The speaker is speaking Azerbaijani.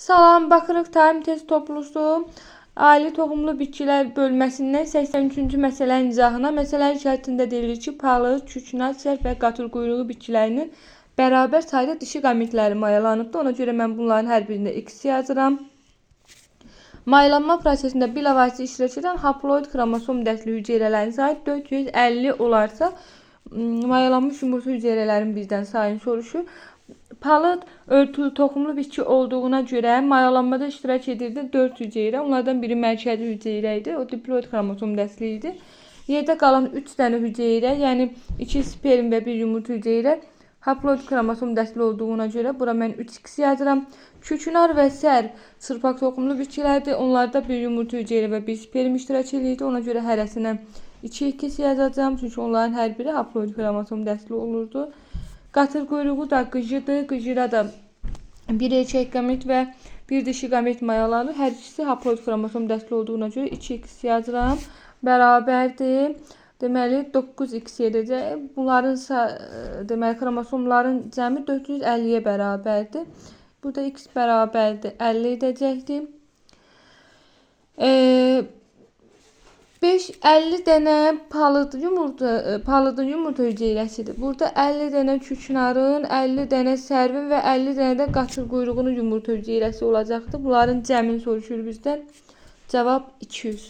Salam, baxırıq Time test toplusu Ali toxumlu bitkilər bölməsindən 83-cü məsələnin izahına. Məsələnin şərtində deyilir ki, palıd, küknar, sərf və qatır quyruğu bitkilərinin bərabər sayda dişi qametləri mayalanıbdır. Ona görə mən bunların hər birində x yazıram. Mayalanma prosesində bilavasitə iştirak edən haploid xromosom dəstli hüceyrələrin sayı 450 olarsa, mayalanmış yumurta hüceyrələrin bizdən sayını soruşur. Palıd örtülü toxumlu bitki olduğuna görə mayalanmada iştirak edirdi 4 hüceyrə. Onlardan biri mərkəzi hüceyrə idi. O diploid xromosom dəstli idi. Yerdə qalan 3 dənə hüceyrə, yəni 2 sperm və 1 yumurta hüceyrə haploid xromosom dəstli olduğuna görə bura mən 3x yazıram. Küknar və sər çırpaq toxumlu bitkilərdir. Onlarda 1 yumurta hüceyrə və 1 sperm iştirak edirdi. Ona görə hərəsinə 2x yazacağım. Çünki onların hər biri haploid xromosom dəstli olurdu. Qatır quyruğu da qıcıdır. Qıcıra da bir erkək qamet və bir dişi qamet mayalanır. Hər ikisi haploid xromosom dəstli olduğuna görə 2x yazıram. Bərabərdir. Deməli 9x edəcək. Bunların sa- deməli xromosomların cəmi 450-yə bərabərdir. Burada x bərabərdir 50 edəcəkdir. Eee 5 50 dənə palıd yumurta e, palıdın yumurta hüceyrəsidir. Burada 50 dənə küknarın, 50 dənə sərvin və 50 dənə də qatır quyruğunun yumurta hüceyrəsi olacaqdır. Bunların cəmini soruşur bizdən. Cavab 200.